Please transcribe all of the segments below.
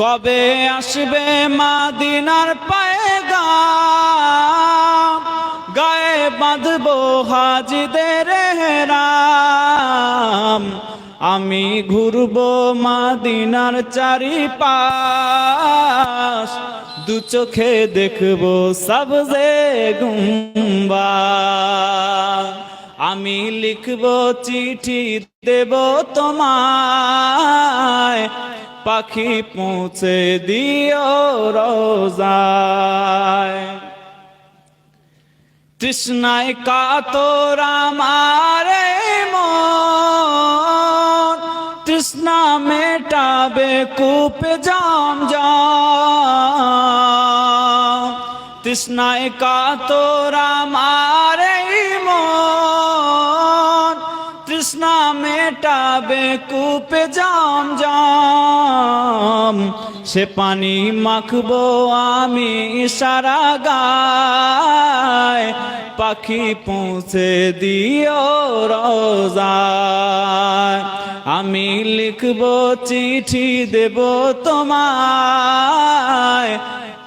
কবে আসবে মাদিনার পায়গা গায়ে বাঁধবো হাজিদের হেরাম। আমি ঘুরবো মাদিনার চারিপাশ। দু চোখে দেখব সবজে গুম্বা আমি লিখব চিঠি দেব তোমায়। পাখি পৌঁছে দিও রোজায়। তৃষ্ণায় কাতরা মারে মন, তৃষ্ণা মেটাবে কূপ জাম জাম তৃষ্ণায় কাতরা মারে মন তৃষ্ণা মেটাবে, কূপ জাম জাম। সে পানি মাখবো আমি সারা গায়, পাখি পৌঁছে দিও রোজায়। আমি লিখব চিঠি দেব তোমায়,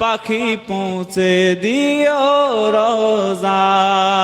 পাখি পৌঁছে দিও রোজায়।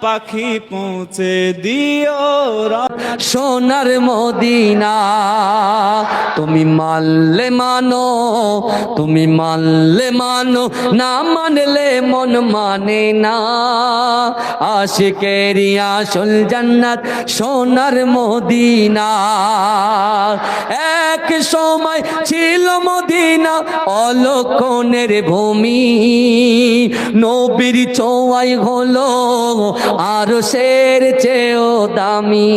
পাখি পৌঁছে দিও র- সোনার মদিনা। তুমি মানলে মানো, তুমি মানলে মানো, না মানলে মন মানে না। আশিকেরি আসল জান্নাত সোনার মদিনা। এক সময় ছিল মদিনা অলক্ষণের ভূমি। নবীর চৌয়াই হলো আর শের চেয়েও দামি।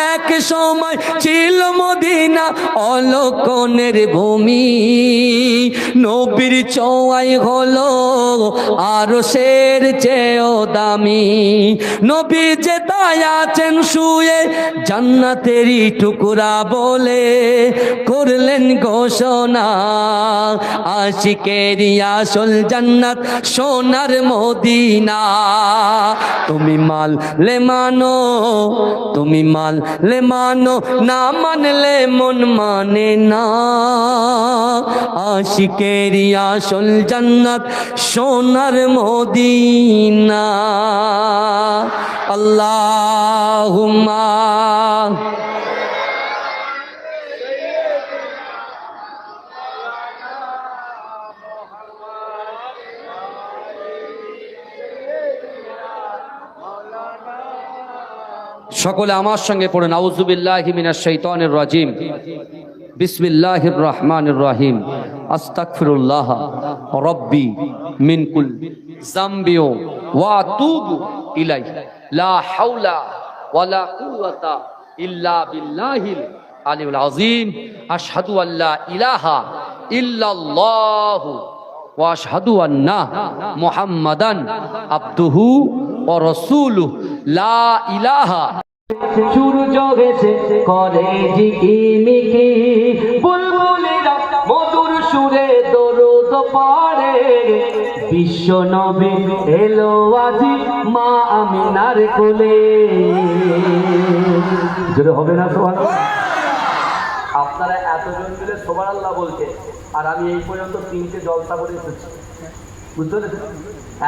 এক সময় ছিল মদিনা অলক্ষণের ভূমি। নবীর চৌয়াই হলো আর শের চেয়েও দামি। নবী যে তাই আছেন শুয়ে জান্নাতেরই টুকরা বলে করলেন ঘোষণা। আশিকেরি আসল জান্নাত সোনার মদিনা। তুমি মাল লে মানো, তুমি মাল লে মানো না মানলে মন মানে না। আশিকেরি আসল জান্নাত সোনার মদিনা। আল্লাহুম্মা সকলে আমার সঙ্গে পড়ে আউজুবিল্লাহ মিনাশ শাইতানির রাজিম। বিসমিল্লাহির রহমানির রহিম। আস্তাগফিরুল্লাহ। রব্বি মিন কুল জামবিও ওয়া আতুবু ইলাই লা হাওলা ওয়ালা কুওয়াতা ইল্লা বিল্লাহিল আলিউল আযীম। আশহাদু আল্লা ইলাহা ইল্লাল্লাহু। ওয়া আশহাদু আন্না মুহাম্মাদান আবদুহু রাসূলুহু লা ইলাহা। সূর্য গেছে করে ঝিকিমিকি বুলবুলিরা মধুর সুরে দোর চোদ্দ পরে বিশ্ব নবী এলো আজি মা আমিনার কোলে। জোরে হবে না সোহান আপনারা এতজন মিলে সোবার আল্লাহ বলছে, আর আমি এই পর্যন্ত তিনটে জলসা করে এসেছি। বুঝতে পেরেছেন?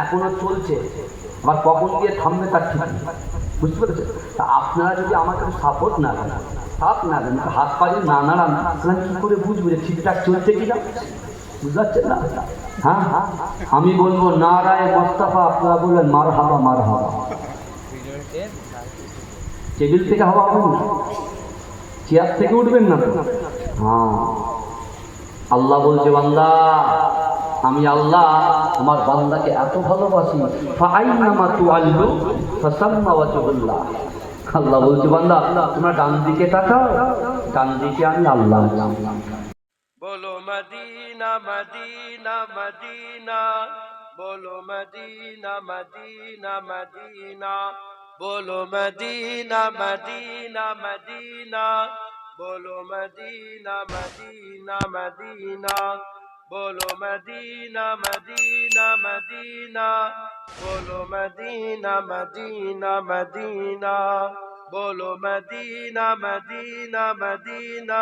এখনও চলছে। আবার কখন গিয়ে থামবে তার ঠিক নেই। বুঝতে পেরেছেন তা আপনারা যদি আমাকে সাপোর্ট না দেন, সাপ না দেন হাত পা যদি না নাড়ান, তাহলে কি করে বুঝব যে ঠিকঠাক চলছে কিনা বুঝতে পারছেন না? হ্যাঁ হ্যাঁ আমি বলব, নারায় মোস্তাফা, আপনারা বলবেন মার হাবা মার হাবা টেবিল থেকে হাওয়া হবে না? চেয়ার থেকে উঠবেন না? হ্যাঁ। আল্লাহ বলছে, বান্দা আমি আল্লাহ আমার বান্দাকে এত ভালোবাসি। আল্লাহ বলছি, বান্দা, তোমরা ডান দিকে তাকাও, ডান দিকে আমি আল্লাহ বলো মদিনা মদিনা মদিনা। বলো মদিনা মদিনা মদিনা। বলো মদিনা মদিনা মদিনা। বলো মদিনা মদিনা মদিনা। বলো মদিনা মদিনা মদিনা। বলো মদিনা মদিনা মদিনা। বলো মদিনা মদিনা মদিনা।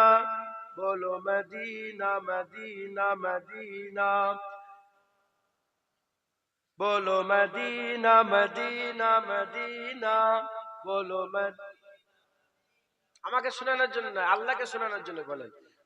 বলো মদিনা মদিনা মদিনা। বলো মদিনা মদিনা মদিনা। বলো আমাকে শোনানোর জন্য আল্লাহকে শোনানোর জন্য বলেন।